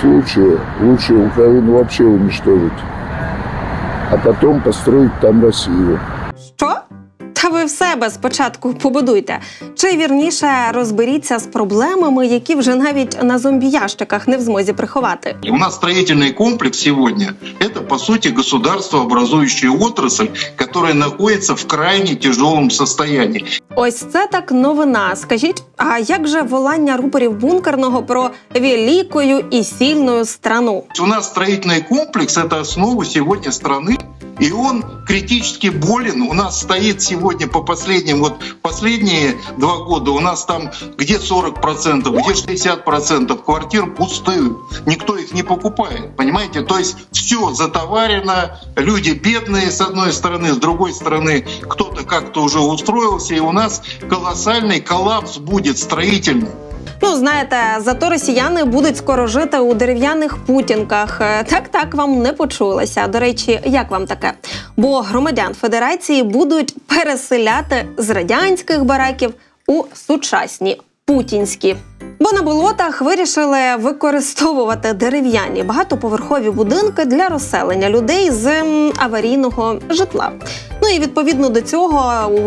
случае лучше Украину вообще уничтожить, а потом построить там Россию. Що? Та ви в себе спочатку побудуйте. Чи вірніше розберіться з проблемами, які вже навіть на зомбіящиках не в змозі приховати. И у нас строительный комплекс сегодня – это, по сути, государствообразующая отрасль, которая находится в крайне тяжелом состоянии. Ось це так новина. Скажіть, а як же волання рупорів бункерного про великою і сильною страну? У нас строительный комплекс – это основа сегодня страны, И он критически болен. У нас стоит сегодня по последним, вот последние два года у нас там где 40%, где 60% квартир пустые. Никто их не покупает, понимаете? То есть все затоварено, люди бедные с одной стороны, с другой стороны кто-то как-то уже устроился, и у нас колоссальный коллапс будет строительный. Ну, знаєте, зато росіяни будуть скоро жити у дерев'яних путінках. Е, Так, так вам не почулося. До речі, як вам таке? Бо громадян Федерації будуть переселяти з радянських бараків у сучасні путінські. Бо на болотах вирішили використовувати дерев'яні багатоповерхові будинки для розселення людей з аварійного житла. Ну і відповідно до цього у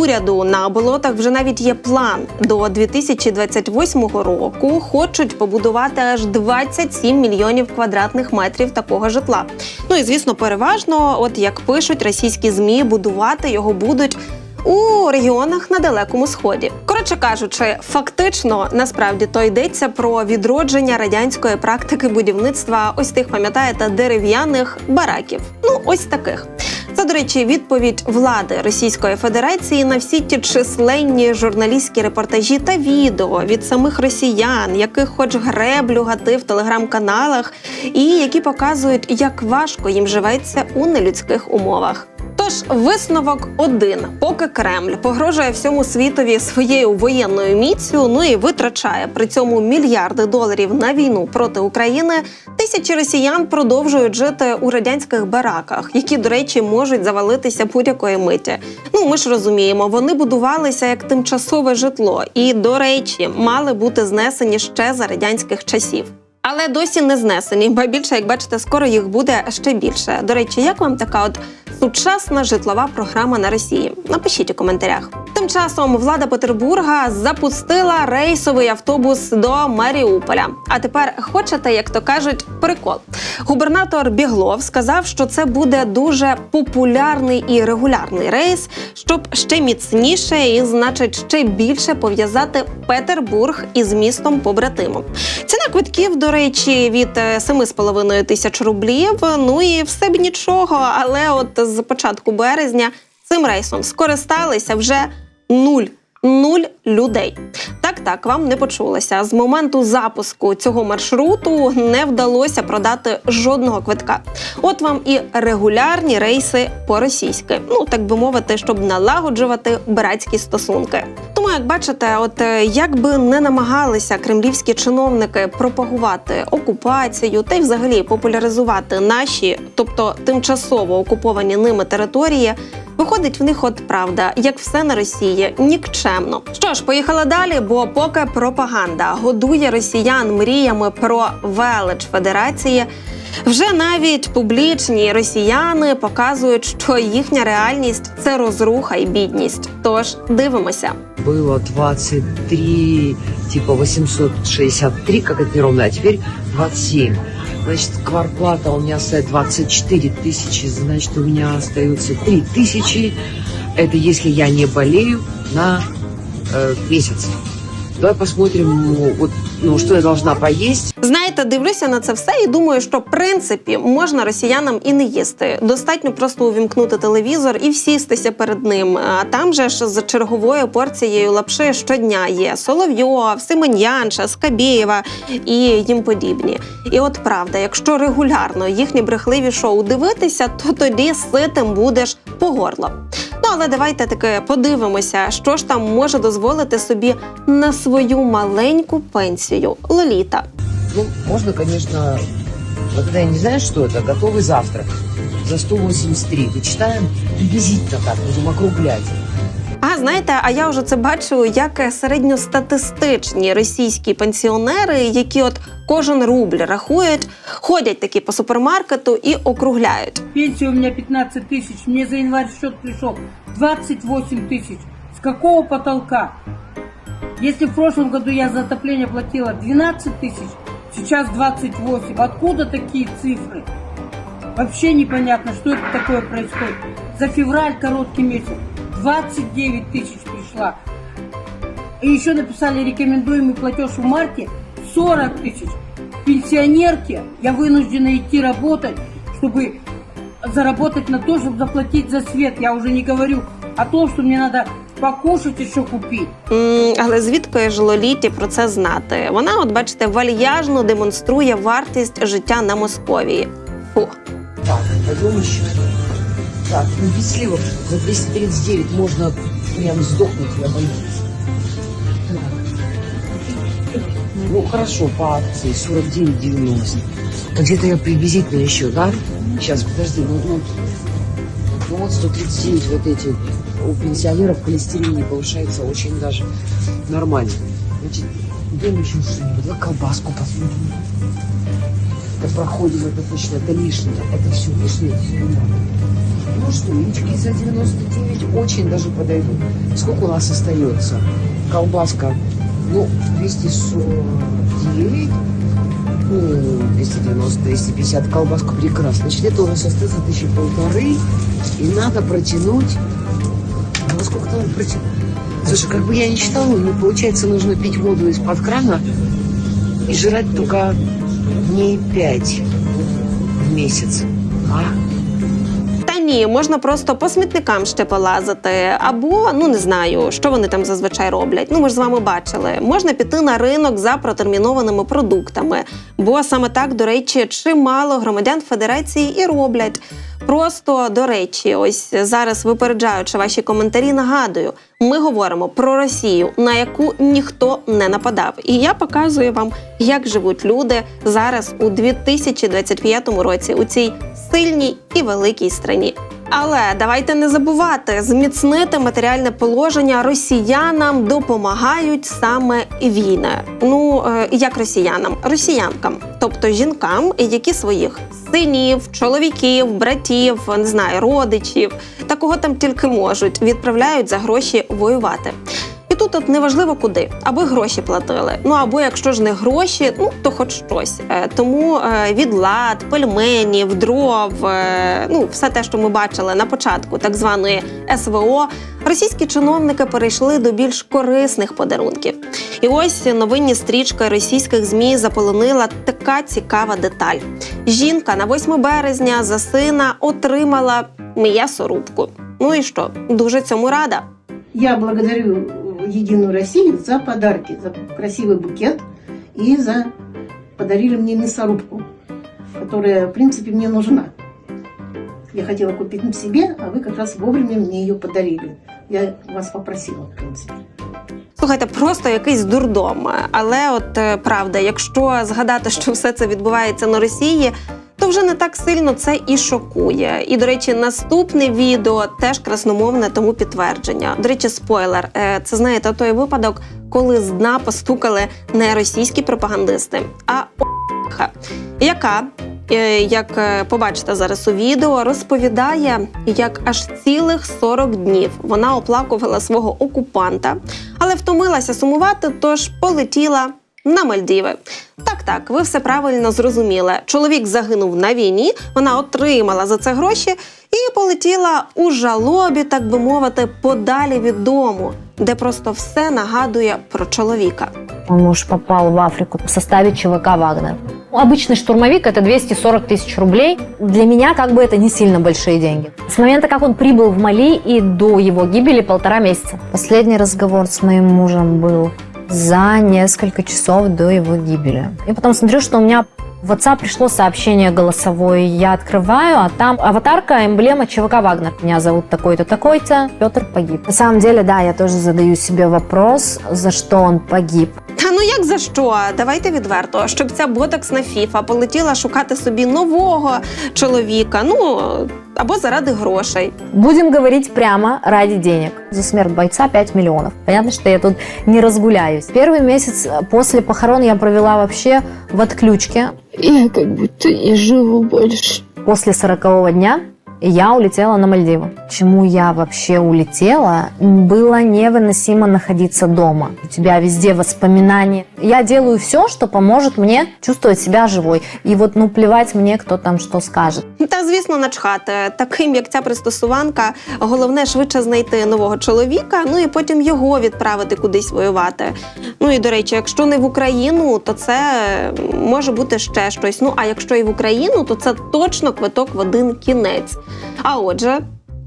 уряду на болотах вже навіть є план до 2028 року. Хочуть побудувати аж 27 мільйонів квадратних метрів такого житла. Ну і звісно, переважно, от як пишуть російські змі, будувати його будуть. У регіонах на далекому сході, коротше кажучи, фактично насправді то йдеться про відродження радянської практики будівництва ось тих, пам'ятаєте, дерев'яних бараків. Ну ось таких. Це, до речі, відповідь влади Російської Федерації на всі ті численні журналістські репортажі та відео від самих росіян, яких хоч греблю гати в телеграм-каналах, і які показують, як важко їм живеться у нелюдських умовах. Тож висновок один: поки Кремль погрожує всьому світові своєю воєнною міцю, ну і витрачає при цьому мільярди доларів на війну проти України. Тисячі росіян продовжують жити у радянських бараках, які, до речі, можуть завалитися будь-якої миті. Ну ми ж розуміємо, вони будувалися як тимчасове житло, і, до речі, мали бути знесені ще за радянських часів. Але досі не знесені, ба більше, як бачите, скоро їх буде ще більше. До речі, як вам така от сучасна житлова програма на Росії? Напишіть у коментарях. Тим часом влада Петербурга запустила рейсовий автобус до Маріуполя. А тепер хочете, як то кажуть, прикол. Губернатор Біглов сказав, що це буде дуже популярний і регулярний рейс, щоб ще міцніше і, значить, ще більше пов'язати Петербург із містом побратимом. Ціна квитків, до речі, від е, 7,5 тисяч рублів. Ну і все б нічого. Але от з початку березня цим рейсом скористалися вже нуль. Нуль людей. Так, так, вам не почулося. З моменту запуску цього маршруту не вдалося продати жодного квитка. От вам і регулярні рейси по-російськи. Ну так би мовити, щоб налагоджувати братські стосунки. Тому, як бачите, от е, як би не намагалися кремлівські чиновники пропагувати окупацію та й взагалі популяризувати наші, тобто тимчасово окуповані ними території. Виходить в них от правда, як все на Росії, нікчемно. Що ж, поїхали далі, бо поки пропаганда годує росіян мріями про велич Федерації. Вже навіть публічні росіяни показують, що їхня реальність це розруха і бідність. Тож дивимося. было 23, типа 863, как это неровно, а теперь 27. Значит, кварплата у меня стоит 24 тысячи, значит, у меня остается 3 тысячи. Это если я не болею на э, месяц. Давай посмотрим, ну, вот, ну, что я должна поесть. Знаєте, дивлюся на це все і думаю, що в принципі можна росіянам і не їсти. Достатньо просто увімкнути телевізор і всістися перед ним. А там же ж з черговою порцією лапши щодня є Соловйов, Симонянша, Скабєєва і їм подібні. І от правда, якщо регулярно їхні брехливі шоу дивитися, то тоді ситим будеш по горло. Ну але давайте таки подивимося, що ж там може дозволити собі на свою маленьку пенсію Лоліта. Ну, можно, конечно, вот когда я не знаю, что это, готовый завтрак за 183. Вычитаем приблизительно так, будем округлять. А знаєте, а я вже це бачу як середньостатистичні російські пенсіонери, які от кожен рубль рахують, ходять такі по супермаркету і округляють. Пенсия у меня 15 тысяч, мне за январь счет пришел 28 тысяч. С какого потолка? Если в прошлом году я за отопление платила 12 тысяч, сейчас 28. Откуда такие цифры? Вообще непонятно, что это такое происходит. За февраль короткий месяц 29 тысяч пришла. И еще написали рекомендуемый платеж в марте 40 тысяч. Пенсионерке я вынуждена идти работать, чтобы заработать на то, чтобы заплатить за свет. Я уже не говорю о том, что мне надо покушать еще купить. М, Але звідки ж Лоліті про це знати? Вона, от бачите, вальяжно демонструє вартість життя на Московії. Фу. Так, пойдем еще. Так, ну без сливок за 239 можно прям сдохнуть, я боюсь. Так. Ну хорошо, по акции 49,90. А Где-то я приблизительно еще, да? Сейчас, подожди, ну, ну, ну вот 139 вот эти. У пенсионеров холестерин не повышается очень даже нормально. Значит, идем еще что-нибудь. Колбаску посмотрим. Это проходит, это точно, это лишнее. Это все лишнее, это всё не надо. Ну что, яички за 99 очень даже подойдут. Сколько у нас остается? Колбаска, ну, 249, ну, 290, 250, колбаску прекрасно. Значит, это у нас остается тысячи полторы, и надо протянуть, ну, сколько там протянуть? Слушай, как бы я не считала, но получается нужно пить воду из-под крана и жрать только дней пять в месяц. А? Ні, можна просто по смітникам ще полазити, або ну не знаю, що вони там зазвичай роблять. Ну ми ж з вами бачили. Можна піти на ринок за протермінованими продуктами, бо саме так, до речі, чимало громадян Федерації і роблять. Просто до речі, ось зараз випереджаючи ваші коментарі, нагадую, ми говоримо про Росію, на яку ніхто не нападав. І я показую вам, як живуть люди зараз у 2025 році у цій сильній і великій страні. Але давайте не забувати, зміцнити матеріальне положення росіянам допомагають саме війни. Ну е, як росіянам, росіянкам, тобто жінкам, які своїх синів, чоловіків, братів, не знаю, родичів, та кого там тільки можуть, відправляють за гроші воювати. І тут неважливо куди, аби гроші платили. Ну або якщо ж не гроші, ну то хоч щось. Е, Тому е, від лад, пельменів, дров, е, ну все те, що ми бачили на початку так званої СВО, російські чиновники перейшли до більш корисних подарунків. І ось новинні стрічки російських змі заполонила така цікава деталь. Жінка на 8 березня за сина отримала м'ясорубку. Ну і що? Дуже цьому рада. Я благодарю Единую Россию за подарки, за красивый букет и за подарили мне мясорубку, которая, в принципе, мне нужна. Я хотела купить себе, а вы как раз вовремя мне ее подарили. Я вас попросила, в принципе. Слухайте, просто якийсь дурдом. Але от е, правда, якщо згадати, що все це відбувається на Росії, вже не так сильно це і шокує. І, до речі, наступне відео теж красномовне тому підтвердження. До речі, спойлер, е, це знаєте той випадок, коли з дна постукали не російські пропагандисти, а ОХА, яка. е, Як е, побачите зараз у відео, розповідає, як аж цілих 40 днів вона оплакувала свого окупанта, але втомилася сумувати, тож полетіла на Мальдіви. Так, так, ви все правильно зрозуміли. Чоловік загинув на війні, вона отримала за це гроші і полетіла у жалобі, так би мовити, подалі від дому, де просто все нагадує про чоловіка. Мой муж попал в Африку в составе ЧВК «Вагнер». Ну, Обычный штурмовик – это 240 тысяч рублей. Для меня как бы это не сильно большие деньги. С момента, как он прибыл в Мали и до его гибели полтора месяца. Последний разговор с моим мужем был за несколько часов до его гибели. И потом смотрю, что у меня в WhatsApp пришло сообщение голосовое. Я открываю, а там аватарка, эмблема ЧВК «Вагнер». Меня зовут такой-то, такой-то. Петр погиб. На самом деле, да, я тоже задаю себе вопрос, за что он погиб. Ну як за що? Давайте відверто, щоб ця ботоксна фіфа полетіла шукати собі нового чоловіка. Ну або заради грошей. Будем говорить прямо ради денег. За смерть бойца 5 миллионов. Понятно, что я тут не разгуляюсь. Первый месяц после похорон я провела вообще в отключке. Я как будто не живу больше. После 40 дня я улетела на Мальдивы. Почему я вообще улетела? Было невыносимо находиться дома. У тебя везде воспоминания. Я делаю все, что поможет мне чувствовать себя живой. И вот, ну, плевать мне, кто там что скажет. Та звісно, начхати. Таким як ця пристосуванка, головне швидше знайти нового чоловіка, ну і потім його відправити кудись воювати. Ну і до речі, якщо не в Україну, то це може бути ще щось. Ну а якщо і в Україну, то це точно квиток в один кінець. А отже.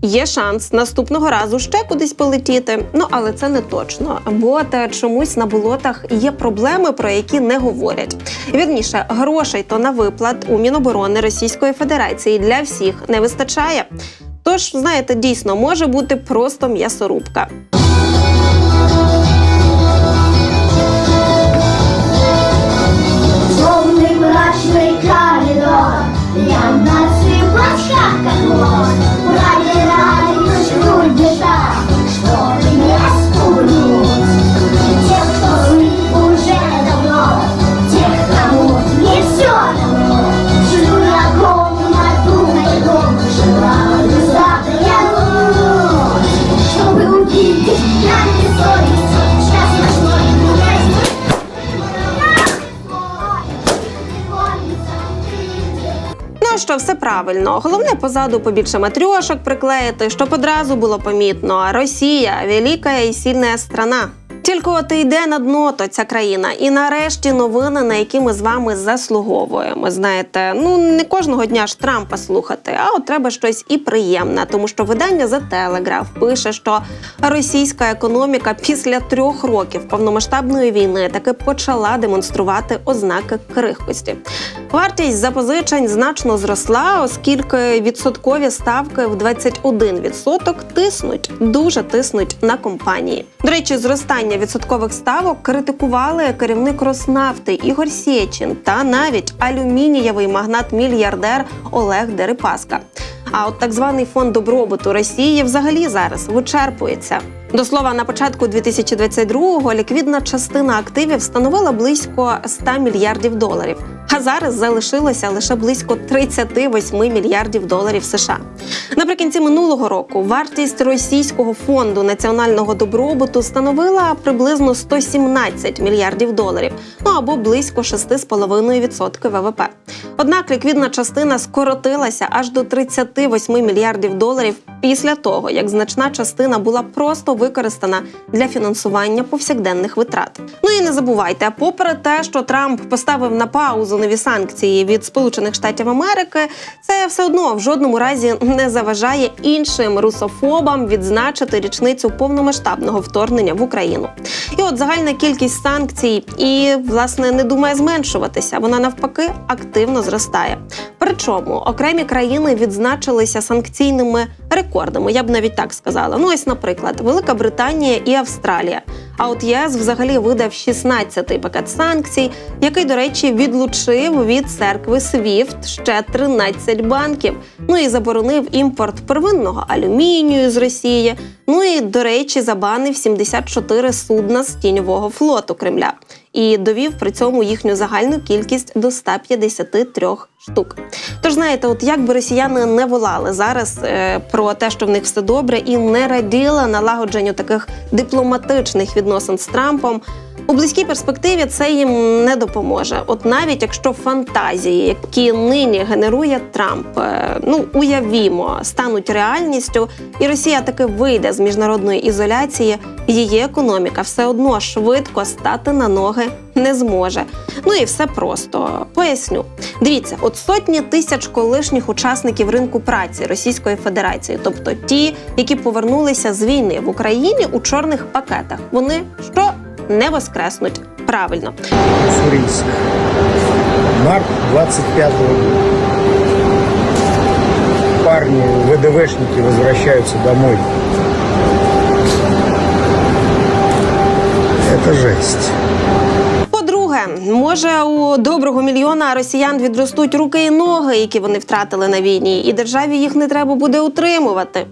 Є шанс наступного разу ще кудись полетіти, ну але це не точно. Бо та чомусь на болотах є проблеми, про які не говорять. Вірніше, грошей то на виплат у Міноборони Російської Федерації для всіх не вистачає. Тож, знаєте, дійсно може бути просто м'ясорубка. Темный мрачный коридор Я насыпал шаг как мор Проверяешь руль що, все правильно. Головне позаду побільше матрьошок приклеїти, щоб одразу було помітно. Росія велика і сильна страна. Тільки от йде на дно то ця країна, і нарешті новини, на які ми з вами заслуговуємо. Знаєте, ну не кожного дня ж Трампа слухати, а от треба щось і приємне, тому що видання The Telegraph пише, що російська економіка після трьох років повномасштабної війни таки почала демонструвати ознаки крихкості. Вартість запозичень значно зросла, оскільки відсоткові ставки в 21% тиснуть, дуже тиснуть на компанії. До речі, зростання відсоткових ставок критикували керівник Роснафти Ігор Сєчин та навіть алюмінієвий магнат-мільярдер Олег Дерипаска. А от так званий фонд добробуту Росії взагалі зараз вичерпується. До слова, на початку 2022-го ліквідна частина активів становила близько 100 мільярдів доларів, а зараз залишилося лише близько 38 мільярдів доларів США. Наприкінці минулого року вартість російського фонду національного добробуту становила приблизно 117 мільярдів доларів, ну або близько 6,5% ВВП. Однак ліквідна частина скоротилася аж до 38 мільярдів доларів після того, як значна частина була просто використана для фінансування повсякденних витрат. Ну і не забувайте, попри те, що Трамп поставив на паузу нові санкції від Сполучених Штатів Америки, це все одно в жодному разі не заважає іншим русофобам відзначити річницю повномасштабного вторгнення в Україну. І от загальна кількість санкцій і власне не думає зменшуватися. Вона навпаки активно зростає. Причому окремі країни відзначилися санкційними рекордами. Я б навіть так сказала. Ну ось, наприклад, Велика Британія і Австралія. А от ЄС взагалі видав 16-й пакет санкцій, який, до речі, відлучив від церкви SWIFT ще 13 банків. Ну і заборонив імпорт первинного алюмінію з Росії. Ну і, до речі, забанив 74 судна з тіньового флоту Кремля і довів при цьому їхню загальну кількість до 153 штук. Тож знаєте, от як би росіяни не волали зараз е, про те, що в них все добре, і не раділи налагодженню таких дипломатичних відносин з Трампом. У близькій перспективі це їм не допоможе. От навіть якщо фантазії, які нині генерує Трамп, е, ну уявімо, стануть реальністю, і Росія таки вийде з міжнародної ізоляції, її економіка все одно швидко стати на ноги не зможе. Ну і все просто поясню. Дивіться, от сотні тисяч колишніх учасників ринку праці Російської Федерації, тобто ті, які повернулися з війни в Україні у чорних пакетах, вони що не воскреснуть правильно. Уссурийск. Март 25 года. Парни, ВДВшники возвращаются домой. Это жесть. По-друге, Друге, може у доброго мільйона росіян відростуть руки і ноги, які вони втратили на війні, і державі їх не треба буде утримувати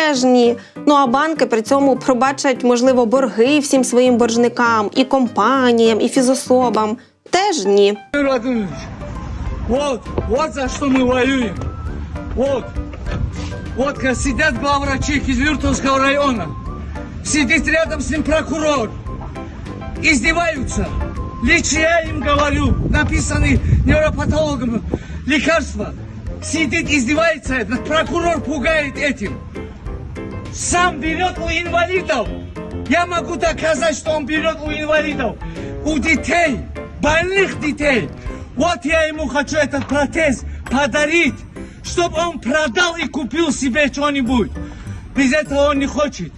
Теж ні. Ну а банки при цьому пробачать, можливо, борги всім своїм боржникам, і компаніям, і фізособам. Теж ні. Владимирович, вот, вот за что мы воюем. Вот, вот как сидят главврачи Кизлюртовского района. Сидит рядом с ним прокурор. Издеваются. Лично я им говорю, написаны невропатологом лекарства. Сидит, издевается, этот прокурор пугает этим. Сам берет у инвалидов. Я могу доказать, что он берет у инвалидов. У детей, больных детей. Вот я ему хочу этот протез подарить, чтобы он продал и купил себе что-нибудь. Без этого он не хочет.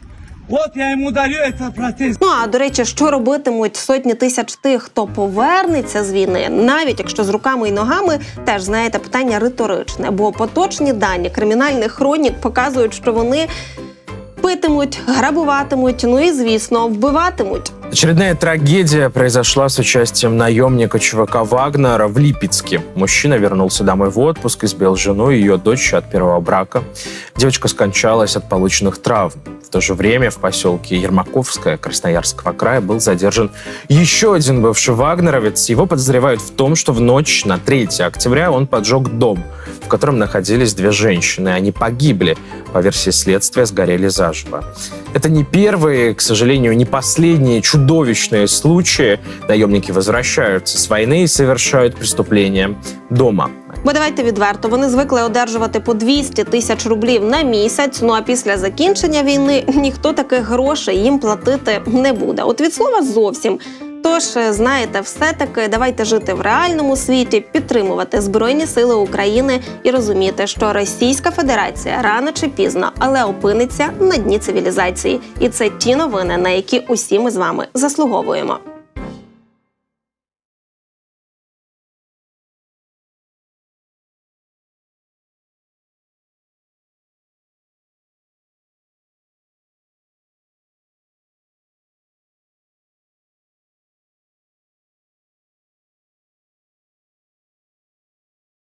Вот я ему дарю этот протез. Ну а до речі, що робитимуть сотні тисяч тих, хто повернеться з війни, навіть якщо з руками і ногами, теж знаєте, питання риторичне, бо поточні дані кримінальних хронік показують, що вони питимуть, грабуватимуть, ну і звісно, вбиватимуть. Очередная трагедия произошла с участием наемника ЧВК Вагнера в Липецке. Мужчина вернулся домой в отпуск, избил жену и ее дочь от первого брака. Девочка скончалась от полученных травм. То же время в поселке Ермаковское Красноярского края был задержан еще один бывший вагнеровец. Его подозревают в том, что в ночь на 3 октября он поджег дом, в котором находились две женщины. Они погибли. По версии следствия, сгорели заживо. Это не первые, к сожалению, не последние чудовищные случаи. Наемники возвращаются с войны и совершают преступления дома. Бо давайте відверто, вони звикли одержувати по 200 тисяч рублів на місяць. Ну а після закінчення війни ніхто таких грошей їм платити не буде. От від слова зовсім. Тож, е, знаєте, все-таки давайте жити в реальному світі, підтримувати Збройні Сили України і розуміти, що Російська Федерація рано чи пізно, але опиниться на дні цивілізації. І це ті новини, на які усі ми з вами заслуговуємо.